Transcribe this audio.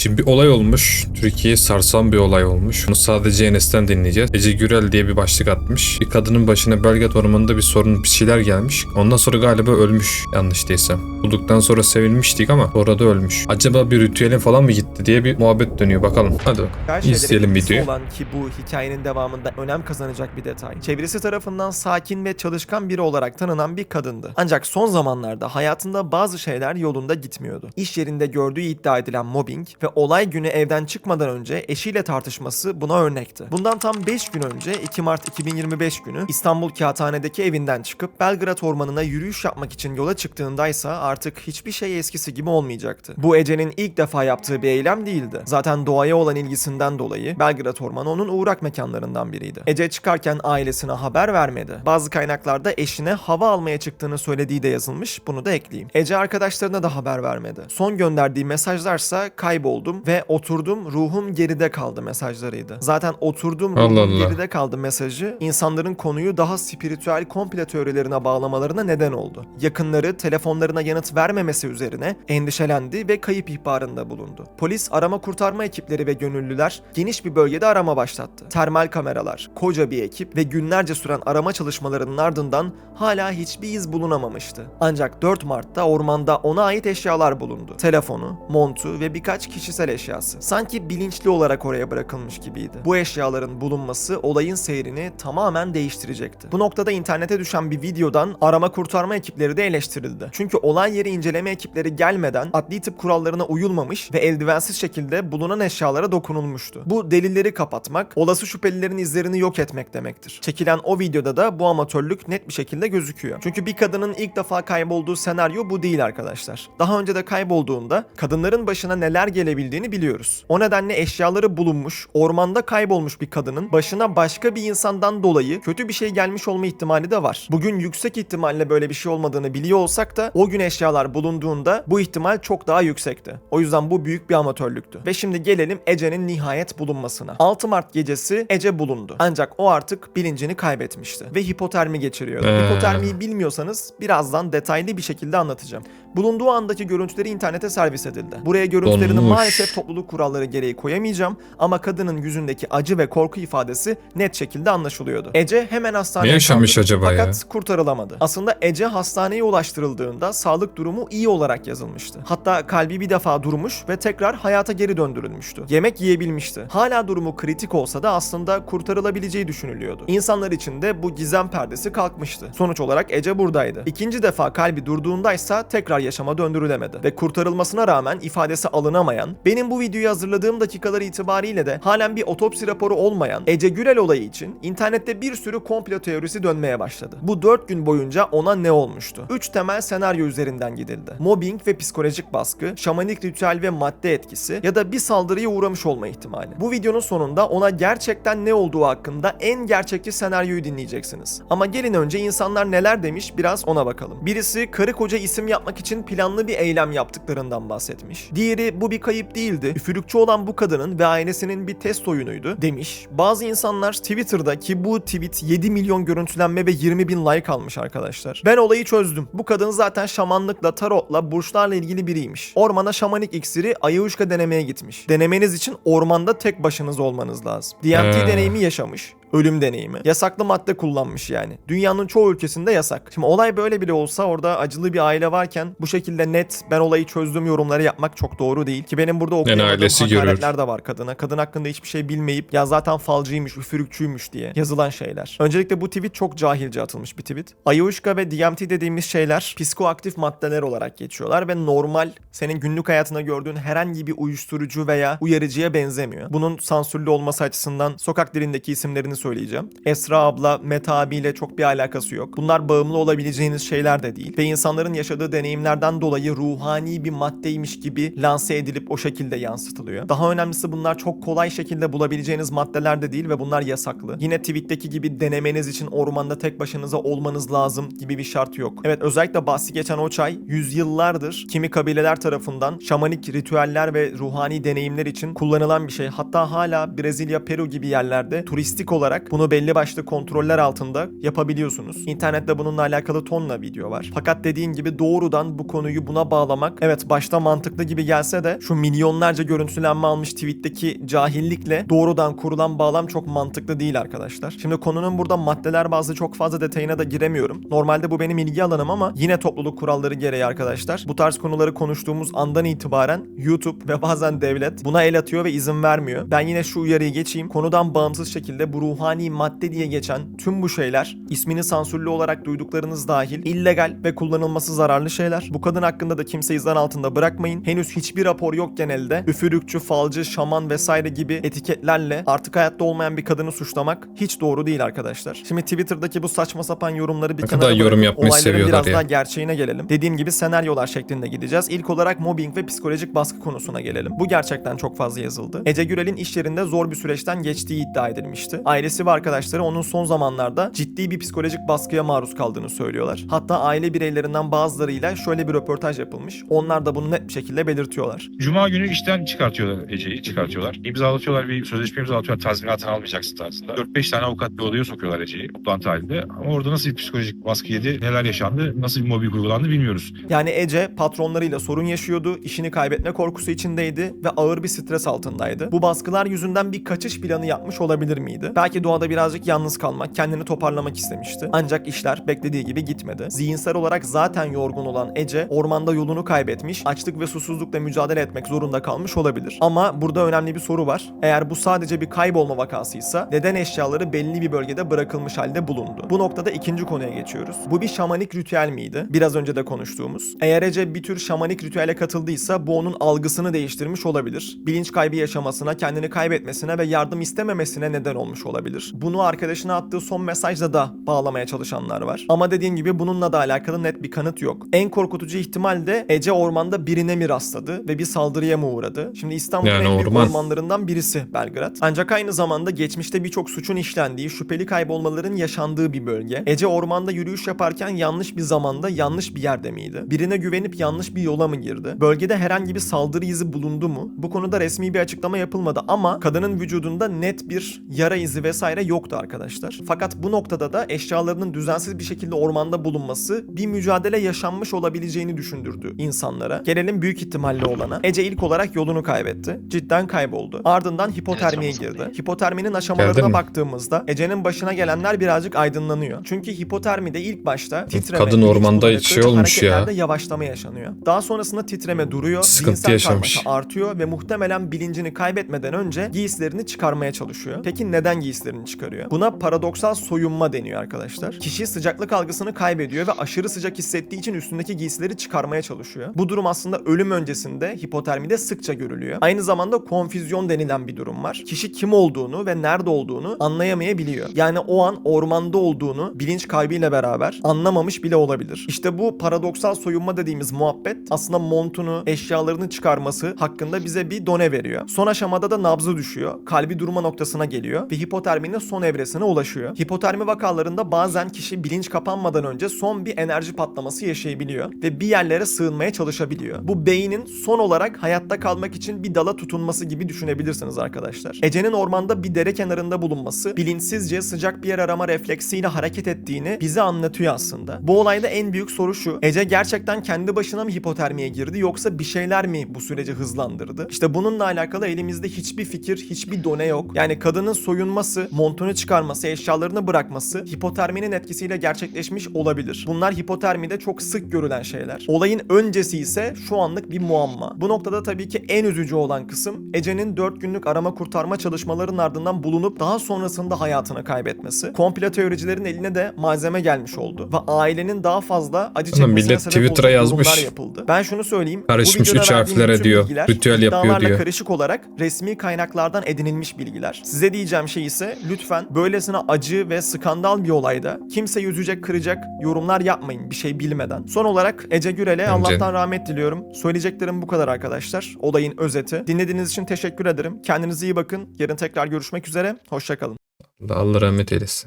Şimdi bir olay olmuş. Türkiye'yi sarsan bir olay olmuş. Bunu sadece Enes'ten dinleyeceğiz. Ece Gürel diye bir başlık atmış. Bir kadının başına Belgrad Ormanı'nda bir sorun bir şeyler gelmiş. Ondan sonra galiba ölmüş yanlış değilsem. Bulduktan sonra sevinmiştik ama sonra da ölmüş. Acaba bir ritüelin falan mı gitti diye bir muhabbet dönüyor bakalım. Hadi bakalım. İzleyelim videoyu. olan ki bu hikayenin devamında önem kazanacak bir detay. Çevresi tarafından sakin ve çalışkan biri olarak tanınan bir kadındı. Ancak son zamanlarda hayatında bazı şeyler yolunda gitmiyordu. İş yerinde gördüğü iddia edilen mobbing ve olay günü evden çıkmadan önce eşiyle tartışması buna örnekti. Bundan tam 5 gün önce 2 Mart 2025 günü İstanbul Kağıthane'deki evinden çıkıp Belgrad Ormanı'na yürüyüş yapmak için yola çıktığındaysa artık hiçbir şey eskisi gibi olmayacaktı. Bu Ece'nin ilk defa yaptığı bir eylem değildi. Zaten doğaya olan ilgisinden dolayı Belgrad Ormanı onun uğrak mekanlarından biriydi. Ece çıkarken ailesine haber vermedi. Bazı kaynaklarda eşine hava almaya çıktığını söylediği de yazılmış. Bunu da ekleyeyim. Ece arkadaşlarına da haber vermedi. Son gönderdiği mesajlarsa kayboldum ve oturdum ruhum geride kaldı mesajlarıydı. Zaten oturdum ruhum Allah Allah. geride kaldı mesajı insanların konuyu daha spiritüel komple teorilerine bağlamalarına neden oldu. Yakınları telefonlarına yanıt vermemesi üzerine endişelendi ve kayıp ihbarında bulundu. Polis arama kurtarma ekipleri ve gönüllüler geniş bir bölgede arama başlattı. Termal kameralar, koca bir ekip ve günlerce süren arama çalışmalarının ardından hala hiçbir iz bulunamamıştı. Ancak 4 Mart'ta ormanda ona ait eşyalar bulundu. Telefonu, montu ve birkaç kişisel eşyası. Sanki bilinçli olarak oraya bırakılmış gibiydi. Bu eşyaların bulunması olayın seyrini tamamen değiştirecekti. Bu noktada internete düşen bir videodan arama kurtarma ekipleri de eleştirildi. Çünkü olay yeri inceleme ekipleri gelmeden adli tıp kurallarına uyulmamış ve eldivensiz şekilde bulunan eşyalara dokunulmuştu. Bu delilleri kapatmak, olası şüphelilerin izlerini yok etmek demektir. Çekilen o videoda da bu amatörlük net bir şekilde gözüküyor. Çünkü bir kadının ilk defa kaybolduğu senaryo bu değil arkadaşlar. Daha önce de kaybolduğunda kadınların başına neler gelebildiğini biliyoruz. O nedenle eşyaları bulunmuş, ormanda kaybolmuş bir kadının başına başka bir insandan dolayı kötü bir şey gelmiş olma ihtimali de var. Bugün yüksek ihtimalle böyle bir şey olmadığını biliyor olsak da o gün eşyalar bulunduğunda bu ihtimal çok daha yüksekti. O yüzden bu büyük bir amatörlüktü. Ve şimdi gelelim Ece'nin nihayet bulunmasına. 6 Mart gecesi Ece bulundu. Ancak o artık bilincini kaybetmişti ve hipotermi geçiriyordu. Ee. Hipotermiyi bilmiyorsanız birazdan detaylı bir şekilde anlatacağım. Bulunduğu andaki görüntüleri internete servis edildi. Buraya görüntülerini Donmuş. maalesef topluluk kuralları gereği koyamayacağım ama kadının yüzündeki acı ve korku ifadesi net şekilde anlaşılıyordu. Ece hemen hastaneye Ne yaşamış kaldırıldı acaba ya? fakat kurtarılamadı. Aslında Ece hastaneye ulaştırıldığında sağlık durumu iyi olarak yazılmıştı. Hatta kalbi bir defa durmuş ve tekrar hayata geri döndürülmüştü. Yemek yiyebilmişti. Hala durumu kritik olsa da aslında kurtarılabileceği düşünülüyordu. İnsanlar için de bu gizem perdesi kalkmıştı. Sonuç olarak Ece buradaydı. İkinci defa kalbi durduğundaysa tekrar yaşama döndürülemedi. Ve kurtarılmasına rağmen ifadesi alınamayan, benim bu videoyu hazırladığım dakikalar itibariyle de halen bir otopsi raporu olmayan Ece Gürel olayı için internette bir sürü komplo teorisi dönmeye başladı. Bu 4 gün boyunca ona ne olmuştu? 3 temel senaryo üzerinden gidildi. Mobbing ve psikolojik baskı, şamanik ritüel ve madde etkisi ya da bir saldırıya uğramış olma ihtimali. Bu videonun sonunda ona gerçekten ne olduğu hakkında en gerçekçi senaryoyu dinleyeceksiniz. Ama gelin önce insanlar neler demiş biraz ona bakalım. Birisi karı koca isim yapmak için planlı bir eylem yaptıklarından bahsetmiş. Diğeri bu bir kayıp değildi. Üfürükçü olan bu kadının ve ailesinin bir test oyunuydu demiş. Bazı insanlar Twitter'da ki bu tweet 7 milyon görüntülenme ve 20 bin like almış arkadaşlar. Ben olayı çözdüm. Bu kadın zaten şamanlıkla, tarotla, burçlarla ilgili biriymiş. Ormana şamanik iksiri ayıuşka denemeye gitmiş. Denemeniz için ormanda tek başınız olmanız lazım. DMT Ee. deneyimi yaşamış. Ölüm deneyimi. Yasaklı madde kullanmış yani. Dünyanın çoğu ülkesinde yasak. Şimdi olay böyle bile olsa orada acılı bir aile varken bu şekilde net ben olayı çözdüm yorumları yapmak çok doğru değil. Ki benim burada okuyamadığım hakaretler de var kadına. Kadın hakkında hiçbir şey bilmeyip ya zaten falcıymış, üfürükçüymüş diye yazılan şeyler. Öncelikle bu tweet çok cahilce atılmış bir tweet. Ayahuasca ve DMT dediğimiz şeyler psikoaktif maddeler olarak geçiyorlar ve normal senin günlük hayatında gördüğün herhangi bir uyuşturucu veya uyarıcıya benzemiyor. Bunun sansürlü olması açısından sokak dilindeki isimlerini söyleyeceğim. Esra abla, Meta abiyle çok bir alakası yok. Bunlar bağımlı olabileceğiniz şeyler de değil. Ve insanların yaşadığı deneyimlerden dolayı ruhani bir maddeymiş gibi lanse edilip o şekilde yansıtılıyor. Daha önemlisi bunlar çok kolay şekilde bulabileceğiniz maddeler de değil ve bunlar yasaklı. Yine tweetteki gibi denemeniz için ormanda tek başınıza olmanız lazım gibi bir şart yok. Evet özellikle bahsi geçen o çay yüzyıllardır kimi kabileler tarafından şamanik ritüeller ve ruhani deneyimler için kullanılan bir şey. Hatta hala Brezilya, Peru gibi yerlerde turistik olarak olarak bunu belli başlı kontroller altında yapabiliyorsunuz. İnternette bununla alakalı tonla video var. Fakat dediğin gibi doğrudan bu konuyu buna bağlamak evet başta mantıklı gibi gelse de şu milyonlarca görüntülenme almış tweet'teki cahillikle doğrudan kurulan bağlam çok mantıklı değil arkadaşlar. Şimdi konunun burada maddeler bazı çok fazla detayına da giremiyorum. Normalde bu benim ilgi alanım ama yine topluluk kuralları gereği arkadaşlar. Bu tarz konuları konuştuğumuz andan itibaren YouTube ve bazen devlet buna el atıyor ve izin vermiyor. Ben yine şu uyarıyı geçeyim. Konudan bağımsız şekilde bu ruhani madde diye geçen tüm bu şeyler ismini sansürlü olarak duyduklarınız dahil illegal ve kullanılması zararlı şeyler. Bu kadın hakkında da kimseyi zan altında bırakmayın. Henüz hiçbir rapor yok genelde. Üfürükçü, falcı, şaman vesaire gibi etiketlerle artık hayatta olmayan bir kadını suçlamak hiç doğru değil arkadaşlar. Şimdi Twitter'daki bu saçma sapan yorumları bir Ne kenara kadar yorum bırakıp yapmayı olayların seviyorlar biraz ya. daha gerçeğine gelelim. Dediğim gibi senaryolar şeklinde gideceğiz. İlk olarak mobbing ve psikolojik baskı konusuna gelelim. Bu gerçekten çok fazla yazıldı. Ece Gürel'in iş yerinde zor bir süreçten geçtiği iddia edilmişti. Ailesi ve arkadaşları onun son zamanlarda ciddi bir psikolojik baskıya maruz kaldığını söylüyorlar. Hatta aile bireylerinden bazılarıyla şöyle bir röportaj yapılmış. Onlar da bunu net bir şekilde belirtiyorlar. Cuma günü işten çıkartıyorlar Ece'yi çıkartıyorlar. İmzalatıyorlar bir sözleşme imzalatıyorlar tazminatını almayacaksın tarzında. 4-5 tane avukat bir odaya sokuyorlar Ece'yi toplantı halinde. Ama orada nasıl bir psikolojik baskı yedi, neler yaşandı, nasıl bir mobbing uygulandı bilmiyoruz. Yani Ece patronlarıyla sorun yaşıyordu, işini kaybetme korkusu içindeydi ve ağır bir stres altındaydı. Bu baskılar yüzünden bir kaçış planı yapmış olabilir miydi? Belki doğada birazcık yalnız kalmak, kendini toparlamak istemişti. Ancak işler beklediği gibi gitmedi. Zihinsel olarak zaten yorgun olan Ece ormanda yolunu kaybetmiş, açlık ve susuzlukla mücadele etmek zorunda kalmış olabilir. Ama burada önemli bir soru var. Eğer bu sadece bir kaybolma vakasıysa neden eşyaları belli bir bölgede bırakılmış halde bulundu? Bu noktada ikinci konuya geçiyoruz. Bu bir şamanik ritüel miydi? Biraz önce de konuştuğumuz. Eğer Ece bir tür şamanik ritüele katıldıysa bu onun algısını değiştirmiş olabilir. Bilinç kaybı yaşamasına, kendini kaybetmesine ve yardım istememesine neden olmuş olabilir. Bunu arkadaşına attığı son mesajla da bağlamaya çalışanlar var. Ama dediğim gibi bununla da alakalı net bir kanıt yok. En korkutucu ihtimal de Ece ormanda birine mi rastladı ve bir saldırıya mı uğradı? Şimdi İstanbul'un Yani en büyük orman. ormanlarından birisi Belgrad. Ancak aynı zamanda geçmişte birçok suçun işlendiği, şüpheli kaybolmaların yaşandığı bir bölge. Ece ormanda yürüyüş yaparken yanlış bir zamanda yanlış bir yerde miydi? Birine güvenip yanlış bir yola mı girdi? Bölgede herhangi bir saldırı izi bulundu mu? Bu konuda resmi bir açıklama yapılmadı ama kadının vücudunda net bir yara izi vesaire yoktu arkadaşlar. Fakat bu noktada da eşyalarının düzensiz bir şekilde ormanda bulunması bir mücadele yaşanmış olabileceğini düşündürdü insanlara. Gelelim büyük ihtimalle olana. Ece ilk olarak yolunu kaybetti. Cidden kayboldu. Ardından hipotermiye girdi. Hipoterminin aşamalarına baktığımızda Ece'nin başına gelenler birazcık aydınlanıyor. Çünkü hipotermide ilk başta titreme, Kadın ormanda şey olmuş ya. hareketlerde yavaşlama yaşanıyor. Daha sonrasında titreme duruyor. Sıkıntı yaşamış. karmaşa artıyor ve muhtemelen bilincini kaybetmeden önce giysilerini çıkarmaya çalışıyor. Peki neden giysilerini çıkarıyor? Buna paradoksal soyunma deniyor arkadaşlar. Kişi sıcaklık algısını kaybediyor ve aşırı sıcak hissettiği için üstündeki giysileri çıkarmaya çalışıyor. Bu durum aslında ölüm öncesinde hipotermide sıkça görülüyor. Aynı zamanda konfüzyon denilen bir durum var. Kişi kim olduğunu ve nerede olduğunu anlayamayabiliyor. Yani o an ormanda olduğunu bilinç kaybıyla beraber anlamamış bile olabilir. İşte bu paradoksal soyunma dediğimiz muhabbet aslında montunu, eşyalarını çıkarması hakkında bize bir done veriyor. Son aşamada da nabzı düşüyor. Kalbi durma noktasına geliyor ve hipoterminin son evresine ulaşıyor. Hipotermi vakalarında bazen kişi bilinç kapanmadan önce son bir enerji patlaması yaşayabiliyor ve bir yerlere sığınmaya çalışabiliyor. Bu beynin son olarak hayatta kalmak için bir dala tutunması gibi düşünebilirsiniz arkadaşlar. Ece'nin ormanda bir dere kenarında bulunması bilinçsizce sıcak bir yer arama refleksiyle hareket ettiğini bize anlatıyor aslında. Bu olayda en büyük soru şu. Ece gerçekten kendi başına mı hipotermiye girdi yoksa bir şeyler mi bu süreci hızlandırdı? İşte bununla alakalı elimizde hiçbir fikir, hiçbir done yok. Yani kadının soyunması, montunu çıkarması, eşyalarını bırakması hipoterminin etkisiyle gerçekleşmiş olabilir. Bunlar hipotermide çok sık görülen şeyler. Olayın öncesi ise şu anlık bir muamma. Bu noktada tabii ki en üzücü olan kısım Ece'nin 4 günlük arama kurtarma çalışmalarının ardından bulunup daha sonrasında hayatını kaybetmesi. Komplo teoricilerin eline de malzeme gelmiş oldu ve ailenin daha fazla acı çekmesine millet sebep Twitter'a yazmış. yapıldı. Ben şunu söyleyeyim. Karışmış üç harflere diyor. Ritüel yapıyor diyor. karışık olarak resmi kaynaklardan edinilmiş bilgiler. Size diyeceğim şey ise lütfen böylesine acı ve skandal bir olayda kimse yüzecek kıracak yorumlar yapmayın bir şey bilmeden. Son olarak Ece Gürel'e Allah'tan rahmet diliyorum. Söyleyeceklerim bu kadar arkadaşlar. Olayın özeti. Dinlediğiniz için teşekkür ederim. Kendinize iyi bakın. Yarın tekrar görüşmek üzere. Hoşçakalın. Allah rahmet eylesin.